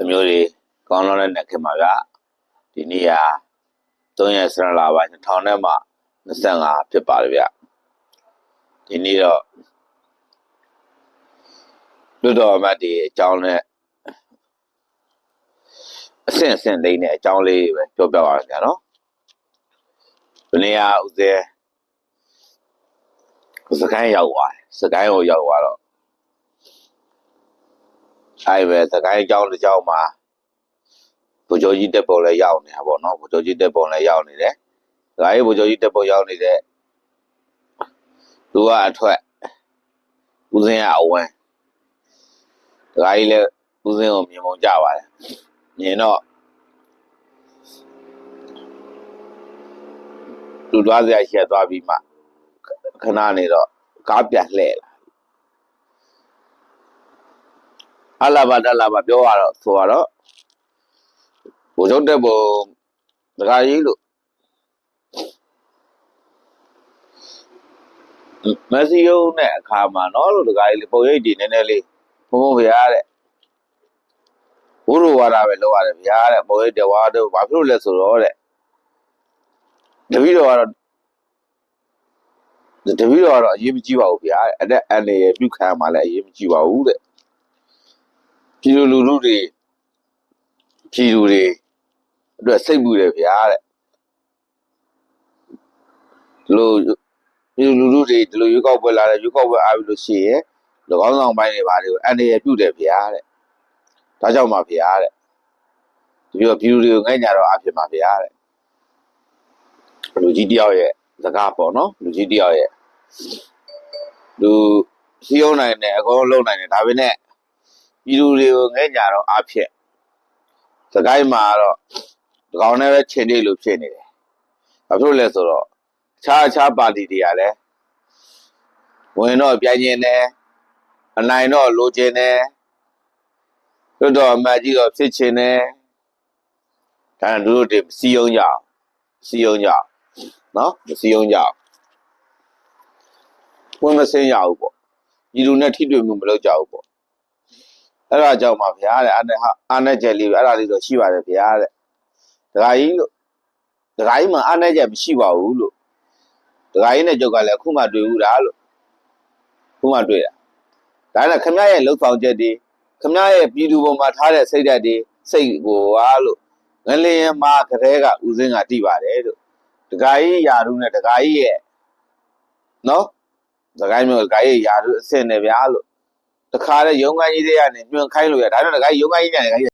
အမျိုးတွေကောင်းလောင်းတဲ့နှစ်ခင်မှာဗျဒီနေ့ဟာ3ရက်စရလာပိုင်း2000နဲ့မှ25ဖြစ်ပါတယ်ဗျဒီနေ့တော့လွတ်တော်အမတ်ဒီအကြောင်းနဲ့အဆင့်အဆင့်လေးနဲ့အကြောင်းလေးပဲပြောပြပါမယ်ဗျာနော်ဒီနေ့ဟာဦးစဲစကိုင်းရောက်သွားတယ်စကိုင်းကိုရောက်သွားတော့ အဲ့ပဲစကိုင်းအကြောင်းတစ်ကြောင်းမှာဗိုလ်ချုပ်ကြီးတက်ပုံလည်းရောက်နေတာပေါ့နော်ဗိုလ်ချုပ်ကြီးတက်ပုံလည်းရောက်နေတယ်ဒါကြီးဗိုလ်ချုပ်ကြီးတက်ပုံရောက်နေတဲ့သူကအထွက်ဦးစင်းကအဝင်ဒါကြီးလည်းဦးစင်းကိုမြင်ပုံကြပါတယ်မြင်တော့လူသွားစရာရှက်သွားပြီးမှခဏနေတော့ကားပြန်လှည့်လာ အလာဘာတလာဘာပြောရတော့ဆိုတော့ဘိုလ်ချုပ်တက်ပုံဒကာကြီးလို့မက်ဆီယိုနဲ့အခါမှာနော်လို့ဒကာကြီးလေးပုံရိပ်တည်နည်းနည်းလေးဘုံဘုံဖရားတဲ့ဘုရောဝါဒပဲလောက်ရတယ်ဗျာတဲ့ပုံရိပ်တဝါတော့ဘာဖြစ်လို့လဲဆိုတော့တဲ့တပည့်တော်ကတော့တပည့်တော်ကတော့အရေးမကြီးပါဘူးဗျာတဲ့အသက်အန္တရာယ်ပြုခံရမှလည်းအရေးမကြီးပါဘူးတဲ့ ပြည်သူလူထုတွေပြည်သူတွေအတွက်စိတ်ပူတယ်ဗျာတဲ့ဒီလိုပြည်သူလူထုတွေဒီလိုရွေးကောက်ပွဲလာတယ်ရွေးကောက်ပွဲအားပြီးလို့ရှိရင်၎င်းဆောင်ပိုင်းတွေဘာတွေကိုအန္တရာယ်ပြုတယ်ဗျာတဲ့ဒါကြောင့်ပါဗျာတဲ့ဒီလိုပြည်သူတွေကိုငဲ့ညာတော့အဖြစ်ပါဗျာတဲ့လူကြီးတယောက်ရဲ့စကားပေါ့နော်လူကြီးတယောက်ရဲ့လူစီယုံနိုင်တယ်အကုန်လုံးလုံးနိုင်တယ်ဒါပေမဲ့ ပြည်သူတွေကိုငဲ့ညာတော့အဖြစ်စကိုင်းမှာတော့ဒီကောင်နဲ့ပဲချိန်နေလို့ဖြစ်နေတယ်ဘာဖြစ်လို့လဲဆိုတော့အခြားအခြားပါတီတွေကလည်းဝင်တော့ပြိုင်ကျင်တယ်အနိုင်တော့လိုချင်တယ်တွတ်တော့အမတ်ကြီးတော့ဖြစ်ချင်တယ်ဒါနဲ့တို့တို့စီယုံကြအောင်စီယုံကြအောင်နော်မစီယုံကြအောင်ဝင်မစင်းရဘူးပေါ့ညီလူနဲ့ထိတွေ့မှုမလုပ်ကြဘူးပေါ့ အဲ့ဒါကြောင့်ပါဗျာတဲ့အဲ့ဒါဟာအာနဲ့ချက်လေးပဲအဲ့ဒါလေးတော့ရှိပါတယ်ဗျာတဲ့ဒကာကြီးလို့ဒကာကြီးမှာအာနဲ့ချက်မရှိပါဘူးလို့ဒကာကြီးနဲ့ကြုတ်ကလည်းအခုမှတွေ့ဘူးလားလို့အခုမှတွေ့တာဒါနဲ့ခမရဲ့လှုပ်ဆောင်ချက်တွေခမရဲ့ပြည်သူပေါ်မှာထားတဲ့စိတ်ဓာတ်တွေစိတ်ကိုဟာလို့ငလျင်မှာကလေးကဦးစင်းကတိပါတယ်လို့ဒကာကြီးယာရုနဲ့ဒကာကြီးရဲ့နော်ဒကာကြီးမျိုးဒကာကြီးယာရုအစ်စ်နဲ့ဗျာလို့ တခါလေရုံးကိုင်းကြီးတွေကနေညွန်ခိုင်းလို့ရဒါနဲ့ဒကာကြီးရုံးကိုင်းကြီးနဲ့ဒကာကြီး